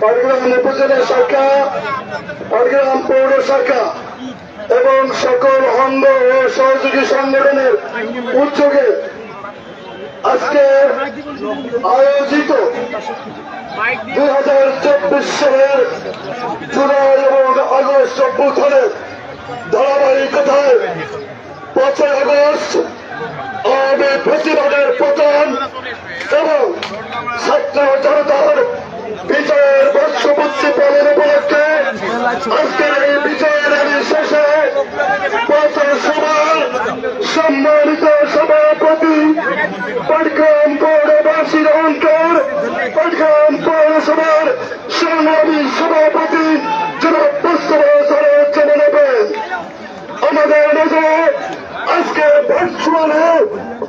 পাটগ্রাম উপজেলা শাখা পাটগ্রাম পৌর শাখা এবং সকল অঙ্গ ও সহযোগী সংগঠনের উদ্যোগে আজকে আয়োজিত দুই হাজার চব্বিশ সালের জুলাই এবং আগস্ট অভ্যুত্থানের ধারাবাহিকতায় পাঁচই আগস্ট আওয়ামী প্রতিবাদের পতন এবং ছাত্র জনতার আজকের এই বিজয়ের শেষে পৌরসভার সম্মানিত সভাপতি, পাটগ্রাম পৌরবাসীর অঙ্কের পাটগ্রাম পৌরসভার সংগ্রামী সভাপতি জনাব মুস্তফা সরোজ নেবেন আমাদের মাঝে আজকে ভার্চুয়ালে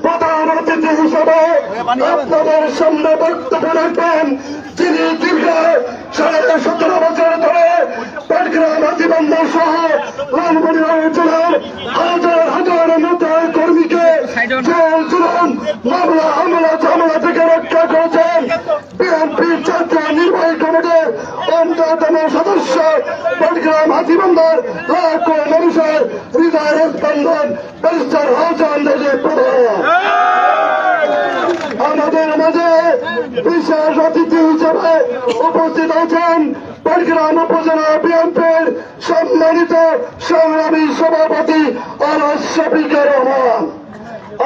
প্রধান অতিথি হিসেবে আপনাদের সামনে বক্তব্য রাখবেন, যিনি দীর্ঘ অন্যতম সদস্য পাটগ্রাম হাতিবন্দর লাখ মানুষের হৃদয় স্পন্দন হাসান দেশের প্রধান। আমাদের মাঝে বিশেষ অতিথি হিসেবে উপস্থিত আছেন পাটগ্রাম উপজেলা বিএনপির সম্মানিত সংগ্রামী সভাপতি আলস শফিকুর রহমান।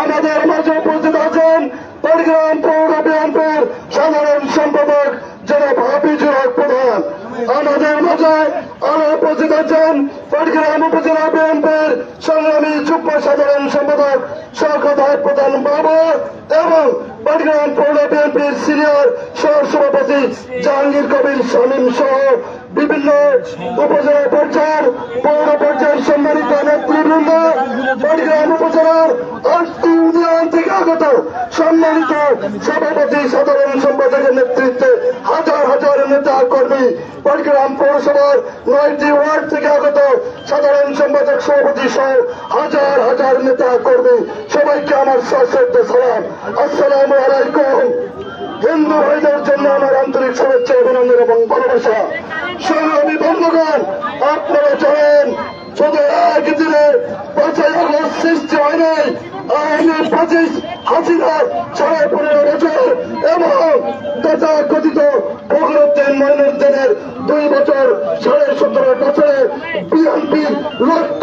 আমাদের মাঝে উপস্থিত আছেন পাটগ্রাম পৌর বিএনপির সাধারণ সম্পাদক জনাব হাফিজুর হক প্রধান উপস্থিত আছেন পাটগ্রাম উপজেলা বিএনপির সংগ্রামী যুগ্ম সাধারণ সম্পাদক হক প্রধান বাবু এবং পাটগ্রাম পৌর বিএনপির সিনিয়র সহ সভাপতি জাহাঙ্গীর কবির শামীম সহ বিভিন্ন উপজেলা পর্যায়ের পৌর পর্যায়ের সম্মানিত নেতৃবৃন্দ পাটগ্রাম উপজেলার আটটি ইউনিয়ন থেকে আগত সম্মানিত সভাপতি সাধারণ সম্পাদকের নেতৃত্বে হাজার হাজার নেতা কর্মী পাটগ্রাম পৌরসভার নয়টি ওয়ার্ড থেকে আগত সাধারণ সম্পাদক সভাপতি সহ হাজার হাজার নেতা কর্মী, সবাইকে আমার সশ্রদ্ধ সালাম। আসসালাম আলাইকুম। হিন্দু ভাইদের জন্য আমার আন্তরিক শুভেচ্ছা, অভিনন্দন এবং ভালোবাসা। সংগ্রামী বন্ধুগণ, আপনারা জানেন, শুধু একদিনে পাঁচই আগস্ট সৃষ্টি হয় নাই আইনি পঁচিশ হাসিনা সাড়ে পনেরো বছর এবং তথা কথিত ফখরুদ্দিন মইনুদ্দিনের দুই বছর সাড়ে সতেরো বছরে বিএনপির লক্ষ